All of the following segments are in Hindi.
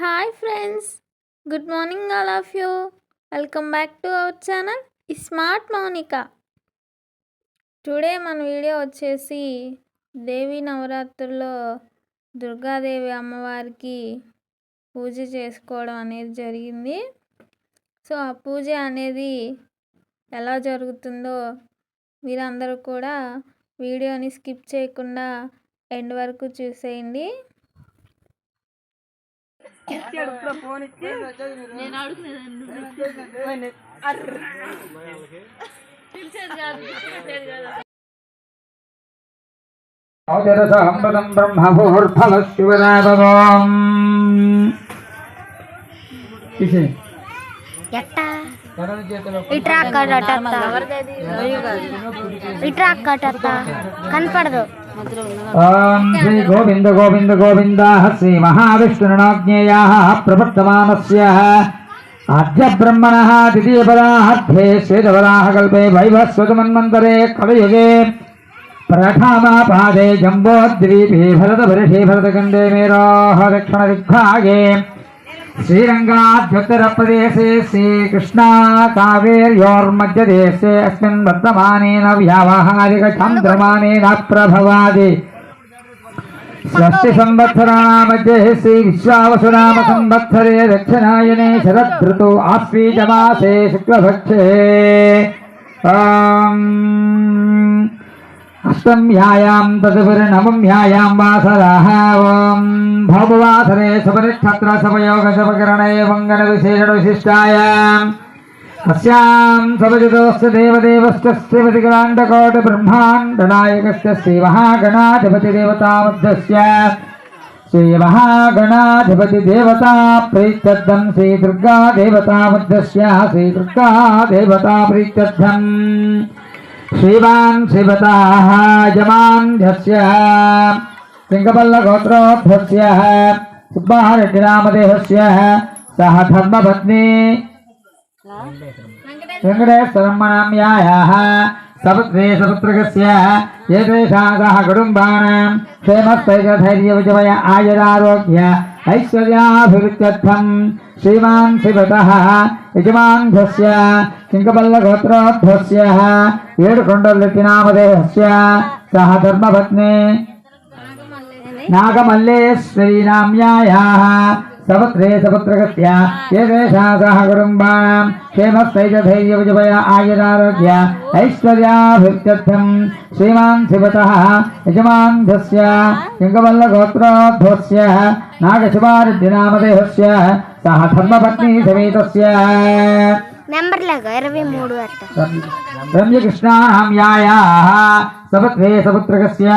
Hi friends. Good morning all of you. Welcome back to our channel smart Mounika. Today మన వీడియో వచ్చేసి దేవి నవరాత్రుల్లో దుర్గాదేవి అమ్మవారికి పూజ చేసుకోవడం అనేది జరిగింది. సో ఆ పూజ అనేది ఎలా జరుగుతుందో మీరందరూ కూడా వీడియోని స్కిప్ చేయకుండా ఎండ్ వరకు చూసేయండి. ఇచ్చాడు ఇప్పుడు ఫోన్ ఇట్రా కనపడదు. ॐ हाँ, श्री हाँ, गोविन्द हाँ। गोविन्द गोविन्दाः श्रीमहाविष्णुनाज्ञेयाः प्रवर्तमानस्यः। अद्य ब्रह्मणः द्वितीयपदाहर्थे श्वेतपदाहकल्पे वैभस्वतमन्वन्तरे कलयुगे। प्रथमापादे भरत भरतभरषे मेरा रक्षण विभागे श्रीकृष्णा कावेर्योर्मध्यदेशे अस्मिन् वर्तमानेन व्यावहारिकचान्द्रमानेन प्रभवादि। षष्टिसंवत्सराणामध्ये श्रीविश्वावसुनाम संवत्सरे दक्षिणायने शरदृतु आश्वीजमासे शुक्लभक्षे अष्टम्यायां तदुपरिणवम्यायां वासरः ॐ भौमवासरे सुपरिक्षत्र सपयोगसपकरणे मङ्गलविशेषणविशिष्टायाम् अस्यां सपजितोऽस्य देवदेवश्च श्रीमतिकलाण्डकोटिब्रह्माण्डनायकस्य श्रीमहागणाधिपतिदेवतामध्यस्य श्रीमहागणाधिपतिदेवता श्रीदुर्गादेवतामध्यस्य श्रीदुर्गादेवता प्रीत्यर्थम् श्रीवान् शिवताः यमान्ध्यस्य सिङ्गपल्लगोत्रोद्धस्य सुब्बाहरेड्डिरामदेहस्य सह धर्मपत्नी वेङ्कटेश्वरम्मणाम्यायाः సపత్వేషపుత్రగస్య ఏతేషాదః కుటుంబానాం క్షేమస్థైర్యధైర్యవిజయ ఆయురారోగ్య ఐశ్వర్యాభివృత్యర్థం శ్రీమాన్ శివతః యజమాన్ధ్వస్య కింకపల్లగోత్రోధ్వస్య ఏడుకొండలెత్తి నామదేహస్య సహ ధర్మపత్ని నాగమల్లేశ్వరీ నామ్యాయాः सवक्रे सवक्रगत्या हाँ। एवेशासः कुटुम्बानां क्षेमस्थैकधैर्यवजपय आयुरारोग्य ऐश्वर्याभित्यर्थं श्रीमान् शिवतः हाँ। धर्मपत्नी समेतस्य నెంబర్ లాగా ఇరవై మూడు రమ్యకృష్ణాహం యాయాహ సపత్వే సపుత్రకస్య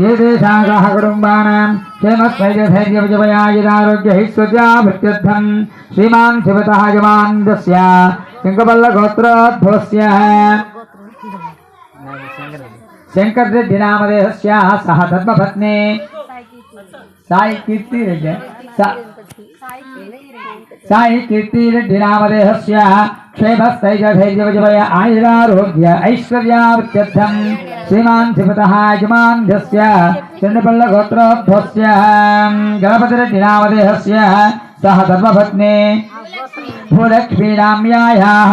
ఏ దేశాంగాహ కుటుంబానాం క్షేమస్వైర్యధైర్యవిజయాయురారోగ్య हि स्वजा भृत्यर्थं श्रीमान् शिवतः यमान्दस्य है शंकर रेड्डी नामदेहस्य सह धर्मपत्नी साई कीर्ति रेड्डी साई कीर्तिरड्डिनामदेहस्य क्षेमस्तैजभैर्यवजवय आयुरारोग्य ऐश्वर्यावत्यर्थम् श्रीमान् श्रीपतः यजमान्ध्यस्य चन्द्रपल्लगोत्रोभ्यस्य गणपतिरड्डिनामदेहस्य सः धर्मभग्ने भूलक्ष्मीनाम्यायाः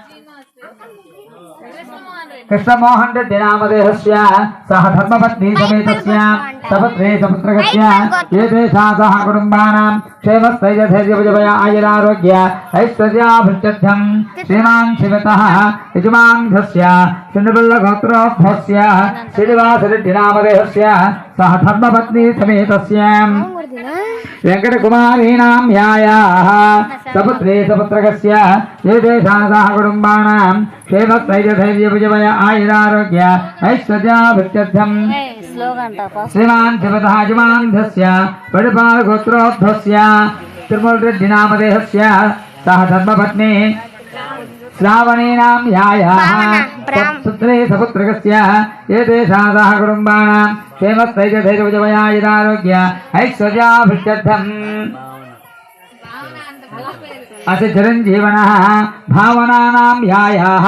कृष्णमोहन रेड्डी नामदेहस्य सह धर्मपत्नी समेतस्य सपत्नी सपुत्रकस्य एतेषां सह कुटुम्बानां क्षेमस्थैर्यधैर्यभुजभयायुरारोग्य ऐश्वर्याभृत्यर्थं श्रीमान् शिवतः यजुमान्धस्य शृण्वल्लगोत्रोभ्यस्य श्रीनिवासरेड्डी नामदेहस्य सह धर्मपत्नी समेतस्य वेङ्कटकुमारीणां न्यायाः। सपुत्रे कुटुम्बाणां आयुरारोग्य ऐश्वर्याभित्यर्थम् श्रीमान् शिवतः जुमान्धस्य पडिपालगोत्रोद्धस्य धर्मपत्नी श्रावणीनां यायाः तत्सुत्रे सपुत्रकस्याः एतेषादाः कुटुम्बानां क्षेमस्थैर्यधैर्यजवया यदारोग्य ऐश्वर्याभिष्यर्थम् चिरञ्जीवनः भावनानां यायाः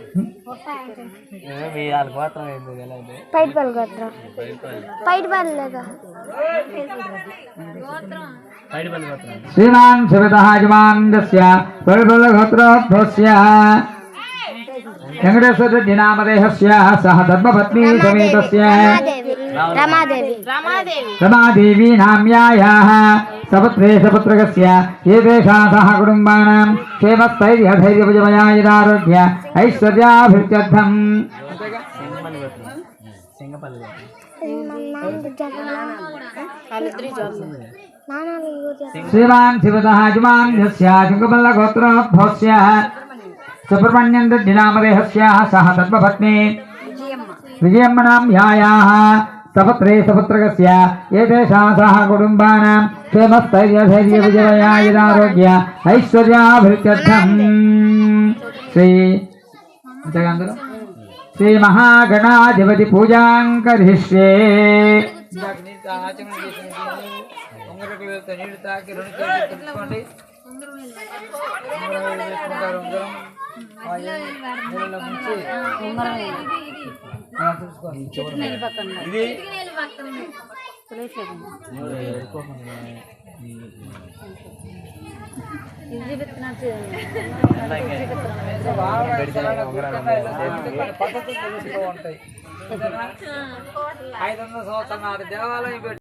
పైట్ పల్ గోత్రం. పైట్ పల్. శ్రీమాన్ శివతः యజమాన్యస్య పరిబలగోత్రోద్భవస్య వెంకటేశ్వర నామదేహస్య సహ ధర్మపత్ని సమేతస్య. रमादेवी। रमादेवी। नाम्यायाः सपुत्रे सपुत्रकस्य। एतेषां सह कुटुम्बानां क्षेमस्थैर्यधैर्यभुजमयायदारोग्य श्रीमान् शिवतः यस्य सह तत्त्वभग्ने विजयम्मनां यायाः సపుత్రే సపుత్రకస్య ఏతేషా సహ కుటుంబానాం క్షేమస్థైర్యధైర్యవిజయాయురారోగ్య ఐశ్వర్యాభివృద్ధ్యర్థం శ్రీ అంతేగా అందరూ శ్రీ మహాగణాధిపతి పూజాం కరిష్యే నీళ్ళు తాకి రెండు చేతులు తిప్పుకోండి ఉంగరం పద్ధతులు తెలుసుకో ఉంటాయి. ఐదు వందల సంవత్సరాల దేవాలయం